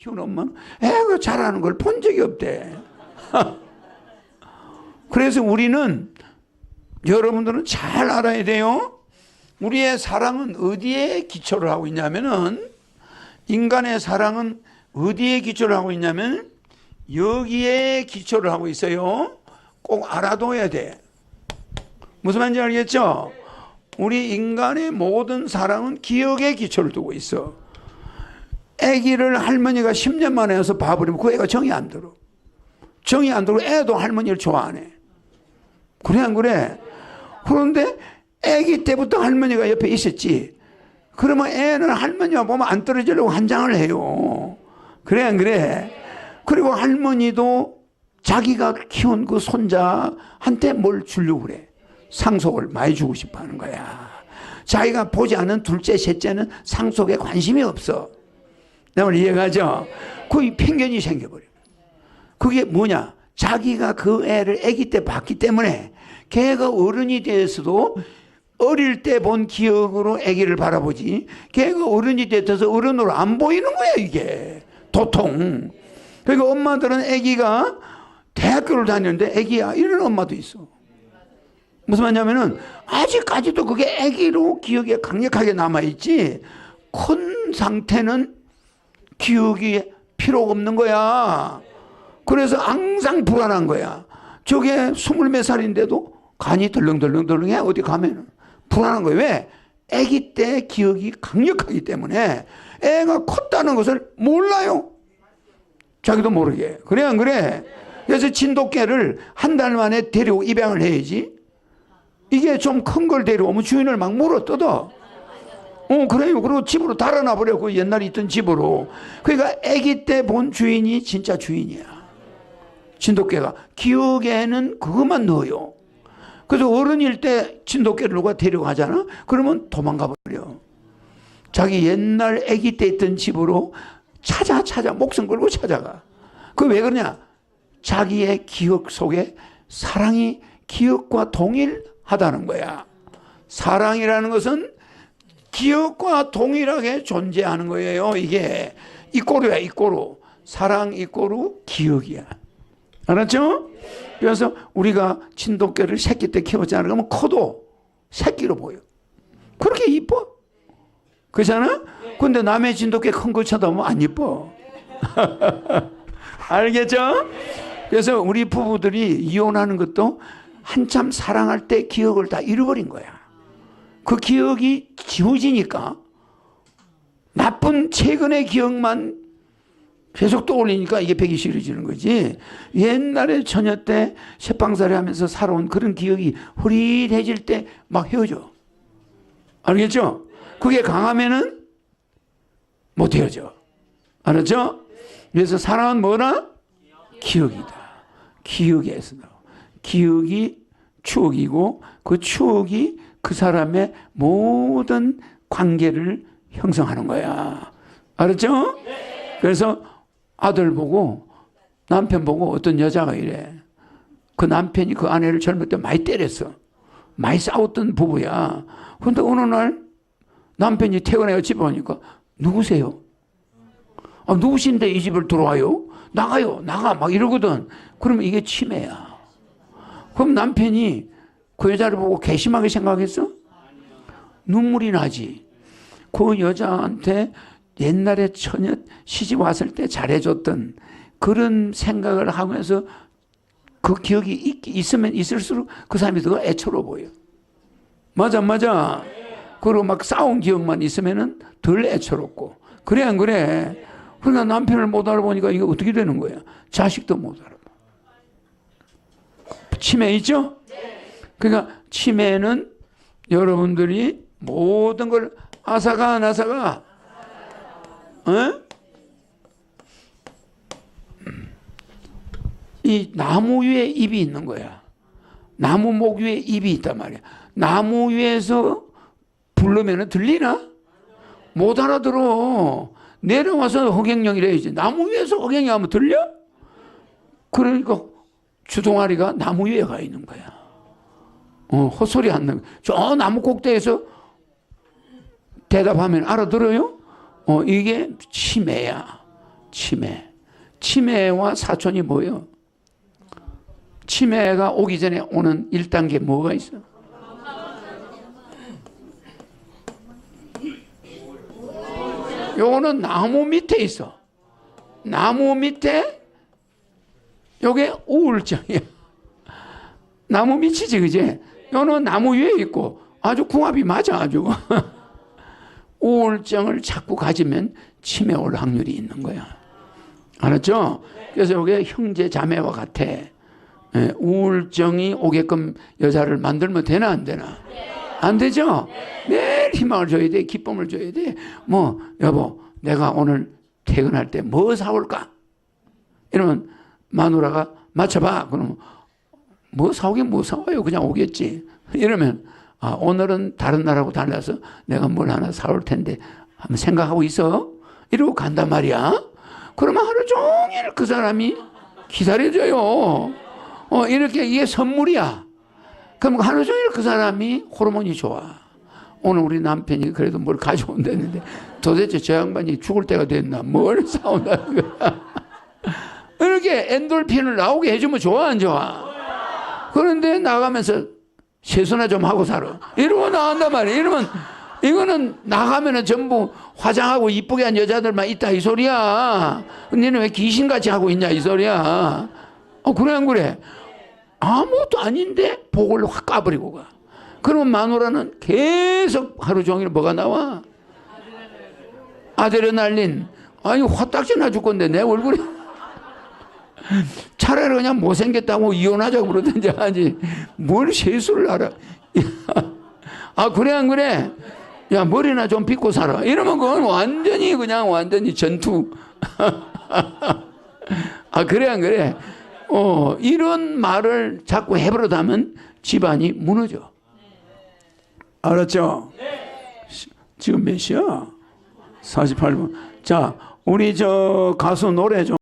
키운 엄마는 애가 잘하는 걸 본 적이 없대. 그래서 우리는 여러분들은 잘 알아야 돼요. 우리의 사랑은 어디에 기초를 하고 있냐면은 인간의 사랑은 어디에 기초를 하고 있냐면 여기에 기초를 하고 있어요. 꼭 알아둬야 돼. 무슨 말인지 알겠죠? 우리 인간의 모든 사랑은 기억에 기초를 두고 있어. 아기를 할머니가 10년 만에 해서 봐버리면 그 애가 정이 안 들어. 정이 안 들고 애도 할머니를 좋아하네. 그래 안 그래? 그런데 아기 때부터 할머니가 옆에 있었지. 그러면 애는 할머니가 보면 안 떨어지려고 한장을 해요. 그래 안 그래? 그리고 할머니도 자기가 키운 그 손자한테 뭘 주려고 그래. 상속을 많이 주고 싶어 하는 거야. 자기가 보지 않은 둘째, 셋째는 상속에 관심이 없어. 내말 이해가죠? 그 편견이 생겨버려. 그게 뭐냐? 자기가 그 애를 아기 때 봤기 때문에 걔가 어른이 돼서도 어릴 때 본 기억으로 아기를 바라보지 걔가 어른이 돼서 어른으로 안 보이는 거야 이게 도통 그러니까 엄마들은 아기가 대학교를 다녔는데 아기야 이런 엄마도 있어 무슨 말이냐면은 아직까지도 그게 아기로 기억에 강력하게 남아있지 큰 상태는 기억이 필요 없는 거야. 그래서 항상 불안한 거야. 저게 스물 몇 살인데도 간이 덜렁덜렁덜렁해 어디 가면은 불안한 거예요. 왜? 아기 때 기억이 강력하기 때문에 애가 컸다는 것을 몰라요. 자기도 모르게. 그래 안 그래? 그래서 진돗개를 한 달 만에 데리고 입양을 해야지. 이게 좀 큰 걸 데려오면 주인을 막 물어 뜯어. 어, 그래요. 그리고 집으로 달아나 버려고 옛날에 있던 집으로. 그러니까 아기 때 본 주인이 진짜 주인이야. 진돗개가. 기억에는 그것만 넣어요. 그래서 어른일 때 진돗개를 누가 데려가잖아? 그러면 도망가 버려. 자기 옛날 아기 때 있던 집으로 찾아 찾아 목숨 걸고 찾아가. 그 왜 그러냐? 자기의 기억 속에 사랑이 기억과 동일하다는 거야. 사랑이라는 것은 기억과 동일하게 존재하는 거예요. 이게 이꼬루야 이꼬루. 사랑 이꼬루 기억이야. 알았죠? 그래서 우리가 진돗개를 새끼 때 키웠잖아. 그러면 커도 새끼로 보여. 그렇게 이뻐. 그렇잖아? 근데 남의 진돗개 큰 거 쳐다보면 안 이뻐. 알겠죠? 그래서 우리 부부들이 이혼하는 것도 한참 사랑할 때 기억을 다 잃어버린 거야. 그 기억이 지워지니까 나쁜 최근의 기억만 계속 떠올리니까 이게 배기 싫어지는 거지. 옛날에 처녀 때 새빵살이 하면서 살아온 그런 기억이 흐릿해질 때 막 헤어져. 알겠죠? 그게 강하면은 못 헤어져. 알았죠? 그래서 사랑은 뭐라? 기억이다. 기억에서 나와. 기억이 추억이고 그 추억이 그 사람의 모든 관계를 형성하는 거야. 알았죠? 그래서 아들 보고 남편 보고 어떤 여자가 이래. 그 남편이 그 아내를 젊을 때 많이 때렸어. 많이 싸웠던 부부야. 근데 어느 날 남편이 퇴근해서 집에 오니까 누구세요? 아, 누구신데 이 집을 들어와요? 나가요, 나가. 막 이러거든. 그러면 이게 치매야. 그럼 남편이 그 여자를 보고 괘씸하게 생각했어? 눈물이 나지. 그 여자한테 옛날에 처녀 시집 왔을 때 잘해줬던 그런 생각을 하면서 그 기억이 있, 있으면 있을수록 그 사람이 더 애처로 보여. 맞아, 맞아. 그리고 막 싸운 기억만 있으면은 덜 애처롭고. 그래, 안 그래? 그러니까 남편을 못 알아보니까 이게 어떻게 되는 거야? 자식도 못 알아봐. 치매 있죠? 그러니까 치매는 여러분들이 모든 걸 아사가 나사가 어? 이 나무 위에 입이 있는 거야. 나무 목 위에 입이 있단 말이야. 나무 위에서 부르면 들리나? 못 알아들어. 내려와서 허경영이래야지. 나무 위에서 허경영 하면 들려? 그러니까 주동아리가 나무 위에 가 있는 거야. 어, 헛소리 안 나고. 저 나무 꼭대기에서 대답하면 알아들어요? 어, 이게 치매야. 치매. 치매와 사촌이 뭐예요? 치매가 오기 전에 오는 1단계 뭐가 있어? 요거는 나무 밑에 있어. 나무 밑에 요게 우울증이야. 나무 밑이지, 그지? 요는 나무 위에 있고 아주 궁합이 맞아, 아주. 우울증을 자꾸 가지면 치매 올 확률이 있는 거야. 알았죠? 그래서 이게 형제 자매와 같아. 예, 우울증이 오게끔 여자를 만들면 되나 안 되나? 안 되죠? 매일 희망을 줘야 돼, 기쁨을 줘야 돼. 뭐 여보, 내가 오늘 퇴근할 때 뭐 사올까? 이러면 마누라가 맞춰봐. 그러면 뭐 사오긴 뭐 사와요. 그냥 오겠지. 이러면 아, 오늘은 다른 날하고 달라서 내가 뭘 하나 사올 텐데 한번 생각하고 있어. 이러고 간단 말이야. 그러면 하루 종일 그 사람이 기다려줘요. 어, 이렇게 이게 선물이야. 그럼 하루 종일 그 사람이 호르몬이 좋아. 오늘 우리 남편이 그래도 뭘 가져온다는데 도대체 저 양반이 죽을 때가 됐나? 뭘 사온다는 거야. 이렇게 엔돌핀을 나오게 해주면 좋아, 안 좋아? 그런데 나가면서 세수나 좀 하고 살아. 이러고 나간단 말이야. 이러면 이거는 나가면은 전부 화장하고 이쁘게 한 여자들만 있다 이 소리야. 너는 왜 귀신같이 하고 있냐 이 소리야. 어 그래 안 그래? 아무것도 아닌데 복을 확 까버리고 가. 그러면 마누라는 계속 하루 종일 뭐가 나와? 아드레날린. 아니 화딱지 나 죽건데 내 얼굴이 차라리 그냥 못생겼다고 이혼하자고 그러든지 하지. 뭘 세수를 알아. 아, 그래, 안 그래? 야, 머리나 좀 빗고 살아. 이러면 그건 완전히 그냥 완전히 전투. 아, 그래, 안 그래? 어, 이런 말을 자꾸 해버릇하면 집안이 무너져. 알았죠? 시- 지금 몇 시야? 48분. 자, 우리 저 가수 노래 좀.